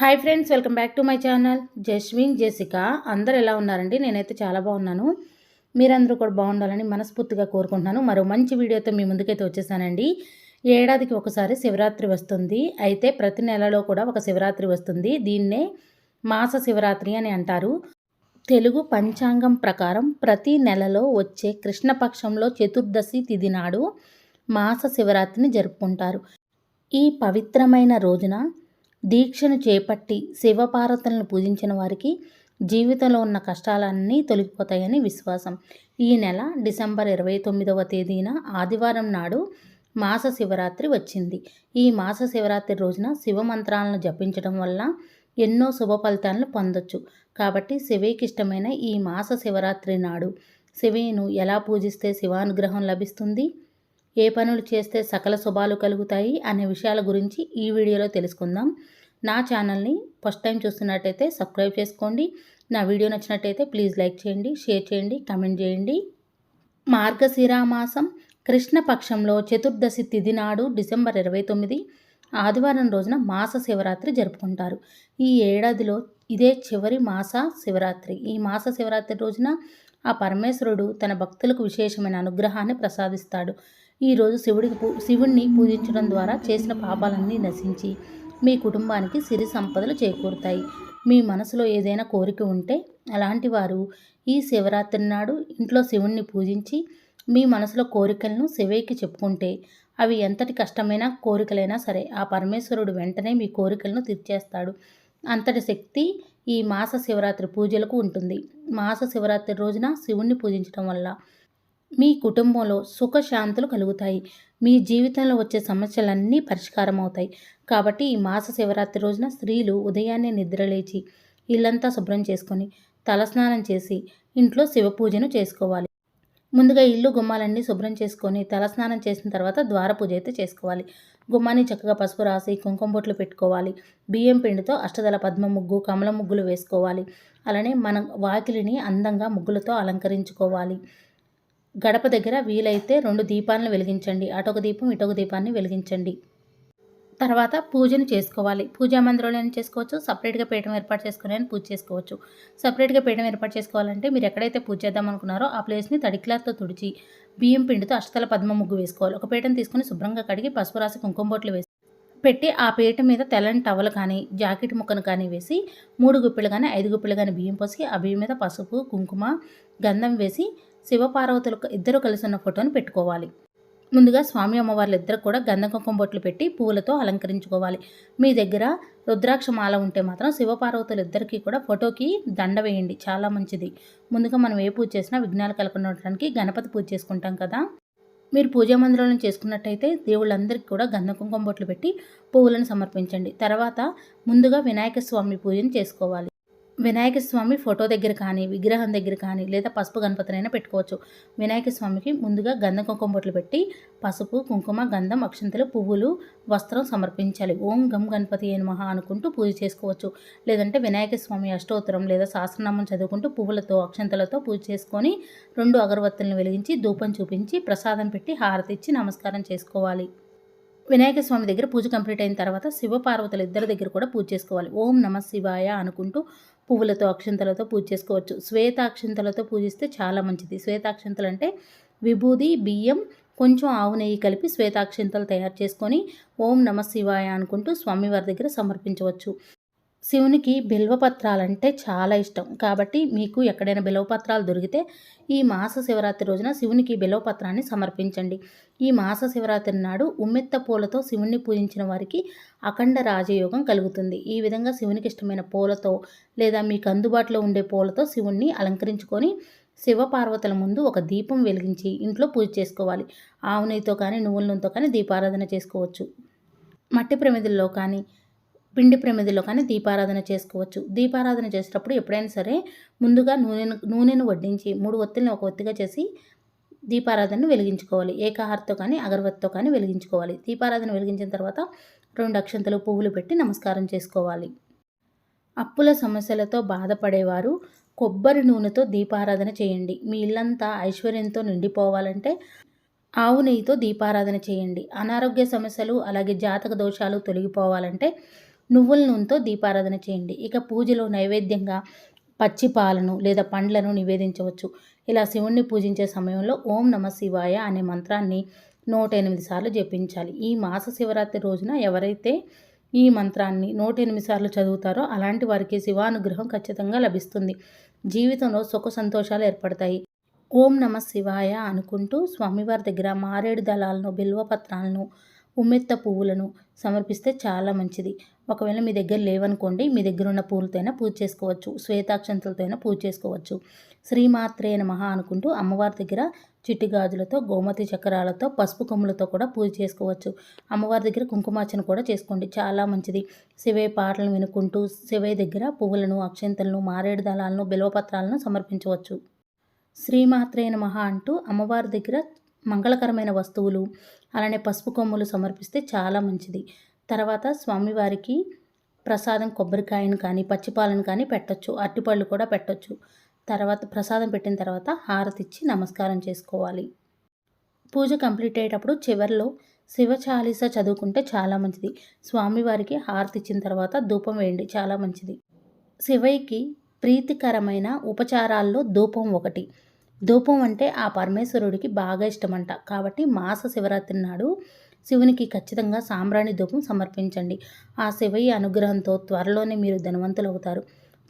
Hi friends welcome back to my channel Jaswin Jessica అందరు ఎలా ఉన్నారండి? నేనైతే చాలా బాగున్నాను. మీరందరూ కూడా బాగుండాలని మనస్ఫూర్తిగా కోరుకుంటున్నాను. మరో మంచి వీడియోతో మీ ముందుకైతే వచ్చేసానండి. ఏడాదికి ఒకసారి శివరాత్రి వస్తుంది. అయితే ప్రతి నెలలో కూడా ఒక శివరాత్రి వస్తుంది. దీన్నే మాస శివరాత్రి అని అంటారు. తెలుగు పంచాంగం ప్రకారం ప్రతి నెలలో వచ్చే కృష్ణపక్షంలో చతుర్దశి తిథి నాడు మాస శివరాత్రిని జరుపుకుంటారు. ఈ పవిత్రమైన రోజున దీక్షను చేపట్టి శివపార్వతులను పూజించిన వారికి జీవితంలో ఉన్న కష్టాలన్నీ తొలగిపోతాయని విశ్వాసం. ఈ నెల డిసెంబర్ ఇరవై తొమ్మిదవ తేదీన ఆదివారం నాడు మాస శివరాత్రి వచ్చింది. ఈ మాస శివరాత్రి రోజున శివ మంత్రాలను జపించడం వల్ల ఎన్నో శుభ ఫలితాలను పొందొచ్చు. కాబట్టి శివేకి ఇష్టమైన ఈ మాస శివరాత్రి నాడు శివేను ఎలా పూజిస్తే శివానుగ్రహం లభిస్తుంది? ఏ పనులు చేస్తే సకల శుభాలు కలుగుతాయి అనే విషయాల గురించి ఈ వీడియోలో తెలుసుకుందాం. నా ఛానల్ని ఫస్ట్ టైం చూస్తున్నట్టయితే సబ్స్క్రైబ్ చేసుకోండి. నా వీడియో నచ్చినట్టయితే ప్లీజ్ లైక్ చేయండి షేర్ చేయండి కమెంట్ చేయండి. మార్గశిర మాసం కృష్ణపక్షంలో చతుర్దశి తిథి నాడు డిసెంబర్ ఇరవై తొమ్మిది ఆదివారం రోజున మాస శివరాత్రి జరుపుకుంటారు. ఈ ఏడాదిలో ఇదే చివరి మాస శివరాత్రి. ఈ మాస శివరాత్రి రోజున ఆ పరమేశ్వరుడు తన భక్తులకు విశేషమైన అనుగ్రహాన్ని ప్రసాదిస్తాడు. ఈరోజు శివుడికి పూ శివుణ్ణి పూజించడం ద్వారా చేసిన పాపాలన్నీ నశించి మీ కుటుంబానికి సిరి సంపదలు చేకూరుతాయి. మీ మనసులో ఏదైనా కోరిక ఉంటే అలాంటి వారు ఈ శివరాత్రి నాడు ఇంట్లో శివుణ్ణి పూజించి మీ మనసులో కోరికలను శివయ్యకి చెప్పుకుంటే అవి ఎంతటి కష్టమైన కోరికలైనా సరే ఆ పరమేశ్వరుడు వెంటనే మీ కోరికలను తీర్చేస్తాడు. అంతటి శక్తి ఈ మాస శివరాత్రి పూజలకు ఉంటుంది. మాస శివరాత్రి రోజున శివుణ్ణి పూజించడం వల్ల మీ కుటుంబంలో సుఖశాంతులు కలుగుతాయి. మీ జీవితంలో వచ్చే సమస్యలన్నీ పరిష్కారం అవుతాయి కాబట్టి ఈ మాస శివరాత్రి రోజున స్త్రీలు ఉదయాన్నే నిద్రలేచి ఇల్లంతా శుభ్రం చేసుకొని తలస్నానం చేసి ఇంట్లో శివ పూజను చేసుకోవాలి. ముందుగా ఇల్లు గుమ్మాలన్నీ శుభ్రం చేసుకొని తలస్నానం చేసిన తర్వాత ద్వార పూజ అయితే చేసుకోవాలి. గుమ్మాన్ని చక్కగా పసుపు రాసి కుంకుమ బొట్లు పెట్టుకోవాలి. బియ్యం పిండితో అష్టదల పద్మ ముగ్గు కమల ముగ్గులు వేసుకోవాలి. అలానే మన వాకిలిని అందంగా ముగ్గులతో అలంకరించుకోవాలి. గడప దగ్గర వీలైతే రెండు దీపాలను వెలిగించండి. అటొక దీపం ఇటొక దీపాన్ని వెలిగించండి. తర్వాత పూజను చేసుకోవాలి. పూజా మందిరంలో చేసుకోవచ్చు? సపరేట్గా పీఠం ఏర్పాటు చేసుకుని పూజ చేసుకోవచ్చు. సపరేట్గా పీఠం ఏర్పాటు చేసుకోవాలంటే మీరు ఎక్కడైతే పూజ చేద్దాం అనుకున్నారో ఆ ప్లేస్ని తడిక్లాత్తో తుడిచి బియ్యం పిండితో అష్టతల పద్మ ముగ్గు వేసుకోవాలి. ఒక పీఠం తీసుకుని శుభ్రంగా కడిగి పసుపు రాసి కుంకుమ బొట్లు వేసి పెట్టి ఆ పీట మీద తెల్లని టవల్ కానీ జాకెట్ ముక్కను కానీ వేసి మూడు గుప్పిలు కానీ ఐదు గుప్పిలు కానీ బియ్యం పోసి ఆ బియ్యం మీద పసుపు కుంకుమ గంధం వేసి శివపార్వతులు ఇద్దరు కలిసి ఉన్న ఫోటోను పెట్టుకోవాలి. ముందుగా స్వామి అమ్మవార్లు ఇద్దరు కూడా గంధ బొట్లు పెట్టి పువ్వులతో అలంకరించుకోవాలి. మీ దగ్గర రుద్రాక్ష మాల ఉంటే మాత్రం శివపార్వతులు ఇద్దరికీ కూడా ఫోటోకి దండ వేయండి. చాలా మంచిది. ముందుగా మనం ఏ పూజ చేసినా విఘ్నాలు కలగడానికి గణపతి పూజ చేసుకుంటాం కదా. మీరు పూజా మందిరంలో చేసుకున్నట్టయితే దేవుళ్ళందరికీ కూడా గంధ కుంకుమ బొట్లు పెట్టి పువ్వులను సమర్పించండి. తర్వాత ముందుగా వినాయక స్వామి పూజను చేసుకోవాలి. వినాయక స్వామి ఫోటో దగ్గర కానీ విగ్రహం దగ్గర కానీ లేదా పసుపు గణపతినైనా పెట్టుకోవచ్చు. వినాయక స్వామికి ముందుగా గంధం కుంకుమ బొట్లు పెట్టి పసుపు కుంకుమ గంధం అక్షంతలు పువ్వులు వస్త్రం సమర్పించాలి. ఓం గం గణపతి మహా అనుకుంటూ పూజ చేసుకోవచ్చు. లేదంటే వినాయక స్వామి అష్టోత్తరం లేదా సహస్రనామం చదువుకుంటూ పువ్వులతో అక్షంతలతో పూజ చేసుకొని రెండు అగరవత్తులను వెలిగించి ధూపం చూపించి ప్రసాదం పెట్టి హారతి ఇచ్చి నమస్కారం చేసుకోవాలి. వినాయక స్వామి దగ్గర పూజ కంప్లీట్ అయిన తర్వాత శివపార్వతులు ఇద్దరి దగ్గర కూడా పూజ చేసుకోవాలి. ఓం నమ శివాయ అనుకుంటూ పువ్వులతో అక్షంతలతో పూజ చేసుకోవచ్చు. శ్వేతాక్షంతలతో పూజిస్తే చాలా మంచిది. శ్వేతాక్షంతలు అంటే విభూది బియ్యం కొంచెం ఆవు నెయ్యి కలిపి శ్వేతాక్షంతలు తయారు చేసుకొని ఓం నమ శివాయ అనుకుంటూ స్వామివారి దగ్గర సమర్పించవచ్చు. శివునికి బిల్వపత్రాలంటే చాలా ఇష్టం. కాబట్టి మీకు ఎక్కడైనా బిల్వపత్రాలు దొరికితే ఈ మాస శివరాత్రి రోజున శివునికి బిల్వపత్రాన్ని సమర్పించండి. ఈ మాస శివరాత్రి నాడు ఉమ్మెత్త పూలతో శివుణ్ణి పూజించిన వారికి అఖండ రాజయోగం కలుగుతుంది. ఈ విధంగా శివునికి ఇష్టమైన పూలతో లేదా మీకు అందుబాటులో ఉండే పూలతో శివుణ్ణి అలంకరించుకొని శివపార్వతుల ముందు ఒక దీపం వెలిగించి ఇంట్లో పూజ చేసుకోవాలి. ఆవు నెయ్యితో కానీ నువ్వుల నూనెతో కానీ దీపారాధన చేసుకోవచ్చు. మట్టి ప్రమిదల్లో కానీ పిండి ప్రమిదిలో కానీ దీపారాధన చేసుకోవచ్చు. దీపారాధన చేసేటప్పుడు ఎప్పుడైనా సరే ముందుగా నూనెను నూనెను వడ్డించి మూడు ఒత్తిళ్ళని ఒక ఒత్తిగా చేసి దీపారాధనను వెలిగించుకోవాలి. ఏకాహారతో కానీ అగరవత్తితో కానీ వెలిగించుకోవాలి. దీపారాధన వెలిగించిన తర్వాత రెండు అక్షంతలు పువ్వులు పెట్టి నమస్కారం చేసుకోవాలి. అప్పుల సమస్యలతో బాధపడేవారు కొబ్బరి నూనెతో దీపారాధన చేయండి. మీ ఇల్లంతా ఐశ్వర్యంతో నిండిపోవాలంటే ఆవు నెయ్యితో దీపారాధన చేయండి. అనారోగ్య సమస్యలు అలాగే జాతక దోషాలు తొలగిపోవాలంటే నువ్వుల నూనెతో దీపారాధన చేయండి. ఇక పూజలో నైవేద్యంగా పచ్చి పాలను లేదా పండ్లను నివేదించవచ్చు. ఇలా శివుణ్ణి పూజించే సమయంలో ఓం నమ శివాయ అనే మంత్రాన్ని నూట ఎనిమిది సార్లు జపించాలి. ఈ మాస శివరాత్రి రోజున ఎవరైతే ఈ మంత్రాన్ని నూట ఎనిమిది సార్లు చదువుతారో అలాంటి వారికి శివానుగ్రహం ఖచ్చితంగా లభిస్తుంది. జీవితంలో సుఖ సంతోషాలు ఏర్పడతాయి. ఓం నమ శివాయ అనుకుంటూ స్వామివారి దగ్గర మారేడు దళాలను బిల్వపత్రాలను ఉమ్మెత్త పువ్వులను సమర్పిస్తే చాలా మంచిది. ఒకవేళ మీ దగ్గర లేవనుకోండి మీ దగ్గర ఉన్న పూలతోనే పూజ చేసుకోవచ్చు. శ్వేతాక్షంతలతో పూజ చేసుకోవచ్చు. శ్రీమాత్రే నమః అనుకుంటూ అమ్మవారి దగ్గర చిట్టి గాజులతో గోమతి చక్రాలతో పసుపు కొమ్ములతో కూడా పూజ చేసుకోవచ్చు. అమ్మవారి దగ్గర కుంకుమార్చన కూడా చేసుకోండి. చాలా మంచిది. శివే పాటలను వినుకుంటూ శివే దగ్గర పువ్వులను అక్షంతలను మారేడు దళాలను బిల్వపత్రాలను సమర్పించవచ్చు. శ్రీమాత్రే నమః అంటూ అమ్మవారి దగ్గర మంగళకరమైన వస్తువులు అలానే పసుపు కొమ్ములు సమర్పిస్తే చాలా మంచిది. తర్వాత స్వామివారికి ప్రసాదం కొబ్బరికాయను కానీ పచ్చిపాలను కానీ పెట్టచ్చు. అరటిపళ్ళు కూడా పెట్టచ్చు. తర్వాత ప్రసాదం పెట్టిన తర్వాత హారతి ఇచ్చి నమస్కారం చేసుకోవాలి. పూజ కంప్లీట్ అయ్యేటప్పుడు చివరిలో శివ చాలీస చదువుకుంటే చాలా మంచిది. స్వామివారికి హారతి ఇచ్చిన తర్వాత ధూపం వేయండి చాలా మంచిది. శివయ్యకి ప్రీతికరమైన ఉపచారాల్లో ధూపం ఒకటి. ధూపం అంటే ఆ పరమేశ్వరుడికి బాగా ఇష్టమంట. కాబట్టి మాస శివరాత్రి నాడు శివునికి ఖచ్చితంగా సాంబ్రాణి ధూపం సమర్పించండి. ఆ శివయ్య అనుగ్రహంతో త్వరలోనే మీరు ధనవంతులు అవుతారు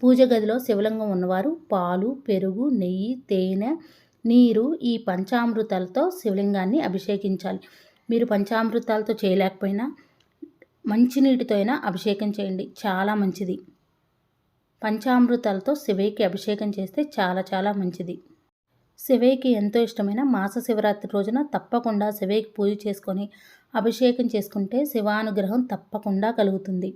పూజ గదిలో శివలింగం ఉన్నవారు పాలు పెరుగు నెయ్యి తేనె నీరు ఈ పంచామృతాలతో శివలింగాన్ని అభిషేకించాలి. మీరు పంచామృతాలతో చేయలేకపోయినా మంచినీటితో అయినా అభిషేకం చేయండి. చాలా మంచిది. పంచామృతాలతో శివయ్యకి అభిషేకం చేస్తే చాలా చాలా మంచిది. శివయ్యకి ఎంతో ఇష్టమైన మాస శివరాత్రి రోజున తప్పకుండా శివయ్యకి పూజ చేసుకొని అభిషేకం చేసుకుంటే శివానుగ్రహం తప్పకుండా కలుగుతుంది.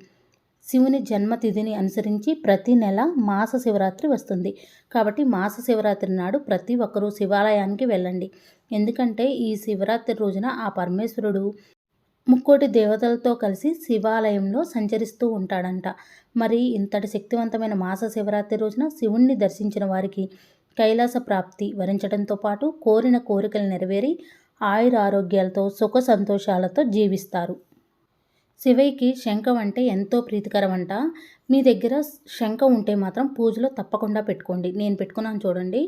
శివుని జన్మతిథిని అనుసరించి ప్రతి నెల మాస శివరాత్రి వస్తుంది. కాబట్టి మాస శివరాత్రి నాడు ప్రతి ఒక్కరూ శివాలయానికి వెళ్ళండి. ఎందుకంటే ఈ శివరాత్రి రోజున ఆ పరమేశ్వరుడు ముక్కోటి దేవతలతో కలిసి శివాలయంలో సంచరిస్తూ ఉంటాడంట. మరి ఇంతటి శక్తివంతమైన మాస శివరాత్రి రోజున శివుణ్ణి దర్శించిన వారికి కైలాస ప్రాప్తి వరించడంతో పాటు కోరిన కోరికలు నెరవేరి ఆయుర ఆరోగ్యాలతో సుఖ సంతోషాలతో జీవిస్తారు. శివయ్యకి శంఖం అంటే ఎంతో ప్రీతికరమంట. మీ దగ్గర శంఖం ఉంటే మాత్రం పూజలో తప్పకుండా పెట్టుకోండి. నేను పెట్టుకున్నాను చూడండి.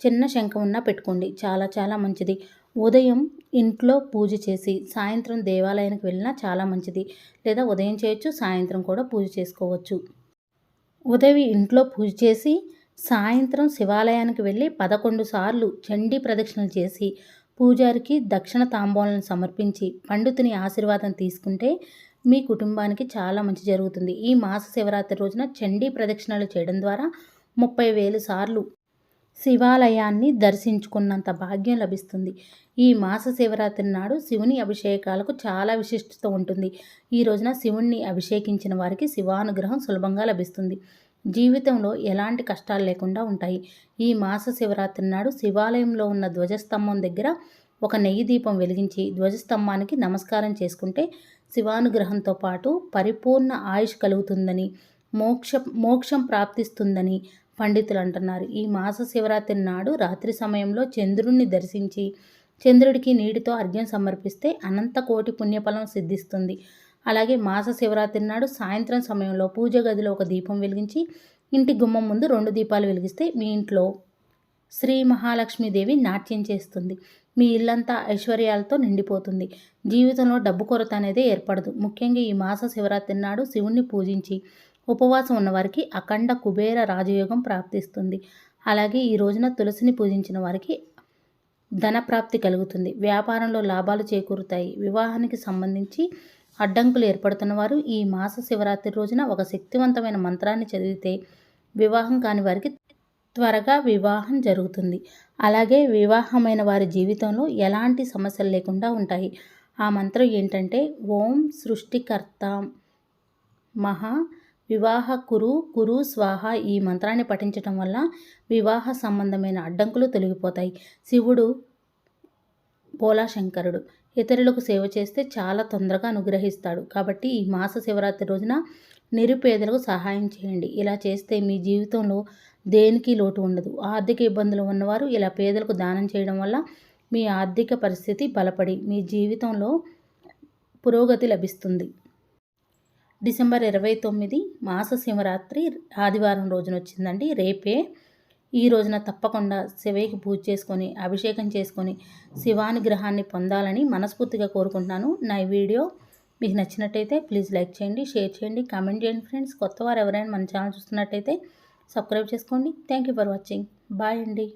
చిన్న శంఖం ఉన్నా పెట్టుకోండి. చాలా చాలా మంచిది. ఉదయం ఇంట్లో పూజ చేసి సాయంత్రం దేవాలయానికి వెళ్ళినా చాలా మంచిది. లేదా ఉదయం చేయొచ్చు సాయంత్రం కూడా పూజ చేసుకోవచ్చు. ఉదయం ఇంట్లో పూజ చేసి సాయంత్రం శివాలయానికి వెళ్ళి పదకొండు సార్లు చండీ ప్రదక్షిణలు చేసి పూజారికి దక్షిణ తాంబూలను సమర్పించి పండితుని ఆశీర్వాదం తీసుకుంటే మీ కుటుంబానికి చాలా మంచి జరుగుతుంది. ఈ మాస శివరాత్రి రోజున చండీ ప్రదక్షిణలు చేయడం ద్వారా ముప్పై వేలు సార్లు శివాలయాన్ని దర్శించుకున్నంత భాగ్యం లభిస్తుంది. ఈ మాస శివరాత్రి నాడు శివుని అభిషేకాలకు చాలా విశిష్టత ఉంటుంది. ఈ రోజున శివుణ్ణి అభిషేకించిన వారికి శివానుగ్రహం సులభంగా లభిస్తుంది. జీవితంలో ఎలాంటి కష్టాలు లేకుండా ఉంటాయి. ఈ మాస శివరాత్రి నాడు శివాలయంలో ఉన్న ధ్వజస్తంభం దగ్గర ఒక నెయ్యి దీపం వెలిగించి ధ్వజస్తంభానికి నమస్కారం చేసుకుంటే శివానుగ్రహంతో పాటు పరిపూర్ణ ఆయుష్ కలుగుతుందని మోక్ష మోక్షం ప్రాప్తిస్తుందని పండితులు అంటున్నారు. ఈ మాస శివరాత్రి నాడు రాత్రి సమయంలో చంద్రుణ్ణి దర్శించి చంద్రుడికి నీటితో అర్ఘ్యం సమర్పిస్తే అనంత కోటి పుణ్యఫలం సిద్ధిస్తుంది. అలాగే మాస శివరాత్రి నాడు సాయంత్రం సమయంలో పూజ గదిలో ఒక దీపం వెలిగించి ఇంటి గుమ్మం ముందు రెండు దీపాలు వెలిగిస్తే మీ ఇంట్లో శ్రీ మహాలక్ష్మీదేవి నాట్యం చేస్తుంది. మీ ఇల్లంతా ఐశ్వర్యాలతో నిండిపోతుంది. జీవితంలో డబ్బు కొరత అనేది ఏర్పడదు. ముఖ్యంగా ఈ మాస శివరాత్రి నాడు శివుణ్ణి పూజించి ఉపవాసం ఉన్నవారికి అఖండ కుబేర రాజయోగం ప్రాప్తిస్తుంది. అలాగే ఈ రోజున తులసిని పూజించిన వారికి ధన ప్రాప్తి కలుగుతుంది. వ్యాపారంలో లాభాలు చేకూరుతాయి. వివాహానికి సంబంధించి అడ్డంకులు ఏర్పడుతున్న వారు ఈ మాస శివరాత్రి రోజున ఒక శక్తివంతమైన మంత్రాన్ని చదివితే వివాహం కాని వారికి త్వరగా వివాహం జరుగుతుంది. అలాగే వివాహమైన వారి జీవితంలో ఎలాంటి సమస్యలు లేకుండా ఉంటాయి. ఆ మంత్రం ఏంటంటే ఓం సృష్టికర్త మహా వివాహ కురు కురు స్వాహ ఈ మంత్రాన్ని పఠించటం వల్ల వివాహ సంబంధమైన అడ్డంకులు తొలగిపోతాయి. శివుడు పోలాశంకరుడు ఇతరులకు సేవ చేస్తే చాలా తొందరగా అనుగ్రహిస్తాడు. కాబట్టి ఈ మాస శివరాత్రి రోజున నిరుపేదలకు సహాయం చేయండి. ఇలా చేస్తే మీ జీవితంలో దేనికి లోటు ఉండదు. ఆర్థిక ఇబ్బందులు ఉన్నవారు ఇలా పేదలకు దానం చేయడం వల్ల మీ ఆర్థిక పరిస్థితి బలపడి మీ జీవితంలో పురోగతి లభిస్తుంది. డిసెంబర్ ఇరవై తొమ్మిది మాస శివరాత్రి ఆదివారం రోజున వచ్చిందండి. రేపే ఈ రోజున తప్పకుండా శివయ్యకి పూజ చేసుకొని అభిషేకం చేసుకొని శివానుగ్రహాన్ని పొందాలని మనస్ఫూర్తిగా కోరుకుంటున్నాను. నా ఈ వీడియో మీకు నచ్చినట్టయితే ప్లీజ్ లైక్ చేయండి షేర్ చేయండి కామెంట్ చేయండి ఫ్రెండ్స్. కొత్త వారు ఎవరైనా మన ఛానల్ చూస్తున్నట్టయితే సబ్స్క్రైబ్ చేసుకోండి. Thank you for watching. Bye అండి.